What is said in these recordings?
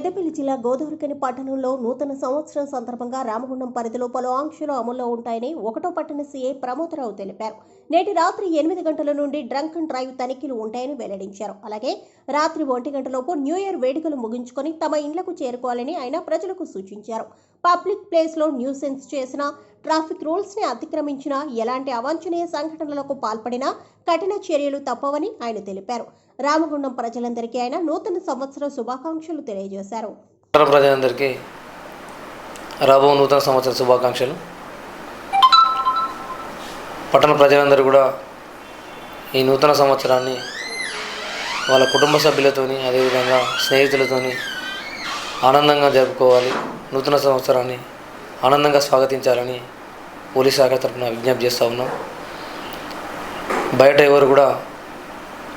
పెద్దపల్లి జిల్లా గోదావరికని పట్టణంలో నూతన సంవత్సరం సందర్భంగా రామగుండం పరిధిలో పలు ఆంక్షలు అమల్లో ఉంటాయని ఒకటో పట్టణ సీఐ ప్రమోదరావు తెలిపారు. నేటి రాత్రి ఎనిమిది గంటల నుండి డ్రంక్ అండ్ డ్రైవ్ తనిఖీలు ఉంటాయని వెల్లడించారు. అలాగే రాత్రి ఒంటి గంటలోపు న్యూ ఇయర్ వేడుకలు ముగించుకొని తమ ఇండ్లకు చేరుకోవాలని ఆయన ప్రజలకు సూచించారు. పబ్లిక్ ప్లేస్లో న్యూసెన్స్ చేసిన ట్రాఫిక్ రూల్స్ని అతిక్రమించిన ఎలాంటి అవాంఛనీయ సంఘటనలకు పాల్పడినా కఠిన చర్యలు తప్పవని ఆయన తెలిపారు. రామగుండం ప్రజలందరికీ ఆయన నూతన సంవత్సర శుభాకాంక్షలు తెలియజేశారు. పట్టణ ప్రజలందరికీ రాబో నూతన సంవత్సర శుభాకాంక్షలు. పట్టణ ప్రజలందరూ కూడా ఈ నూతన సంవత్సరాన్ని వాళ్ళ కుటుంబ సభ్యులతోని అదేవిధంగా స్నేహితులతోని ఆనందంగా జరుపుకోవాలి. నూతన సంవత్సరాన్ని ఆనందంగా స్వాగతించాలని పోలీస్ శాఖ తరఫున విజ్ఞప్తి చేస్తూ ఉన్నాం. బయట ఎవరు కూడా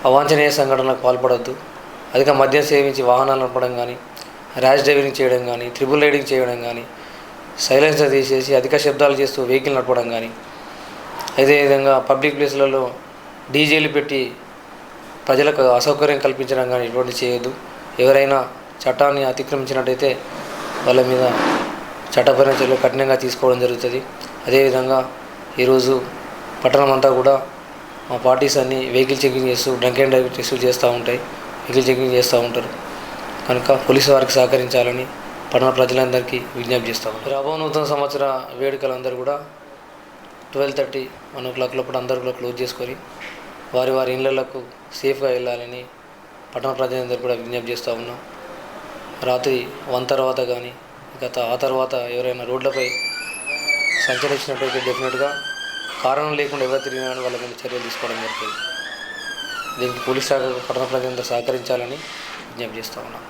అవాంఛనీయ సంఘటనలకు పాల్పడద్దు. అధిక మద్యం సేవించి వాహనాలు నడపడం కానీ ర్యాష్ డ్రైవింగ్ చేయడం కానీ ట్రిపుల్ రైడింగ్ చేయడం కానీ సైలెన్సర్ తీసేసి అధిక శబ్దాలు చేస్తూ వెహికల్ నడపడం కానీ అదేవిధంగా పబ్లిక్ ప్లేస్లలో డీజేలు పెట్టి ప్రజలకు అసౌకర్యం కల్పించడం కానీ ఇటువంటి చేయొద్దు. ఎవరైనా చట్టాన్ని అతిక్రమించినట్టయితే వాళ్ళ మీద చట్టపరమైన చర్యలు కఠినంగా తీసుకోవడం జరుగుతుంది. అదేవిధంగా ఈరోజు పట్టణం అంతా కూడా మా పార్టీస్ అన్ని వెహికల్ చెకింగ్ చేస్తూ డ్రంక్ అండ్ డ్రైవ్ టెస్టులు చేస్తూ ఉంటాయి. వెహికల్ చెకింగ్ చేస్తూ ఉంటారు. కనుక పోలీసు వారికి సహకరించాలని పట్టణ ప్రజలందరికీ విజ్ఞప్తి చేస్తూ ఉంటారు రాబో నూతన సంవత్సర వేడుకలందరూ కూడా twelve thirty one o'clock లోపల అందరూ కూడా క్లోజ్ చేసుకొని వారి వారి ఇళ్ళలకు సేఫ్గా వెళ్ళాలని పట్టణ ప్రజలందరూ కూడా విజ్ఞప్తి చేస్తూ ఉన్నాం. రాత్రి వన్ తర్వాత కానీ గత ఆ తర్వాత ఎవరైనా రోడ్లపై సంచరించినట్టయితే డెఫినెట్గా కారణం లేకుండా ఎవరు తిరిగిన వాళ్ళ మీద చర్యలు తీసుకోవడం జరిగింది దీనికి పోలీస్ శాఖ పట్టణ ప్రజలందరూ సహకరించాలని విజ్ఞప్తి చేస్తూ ఉన్నాం.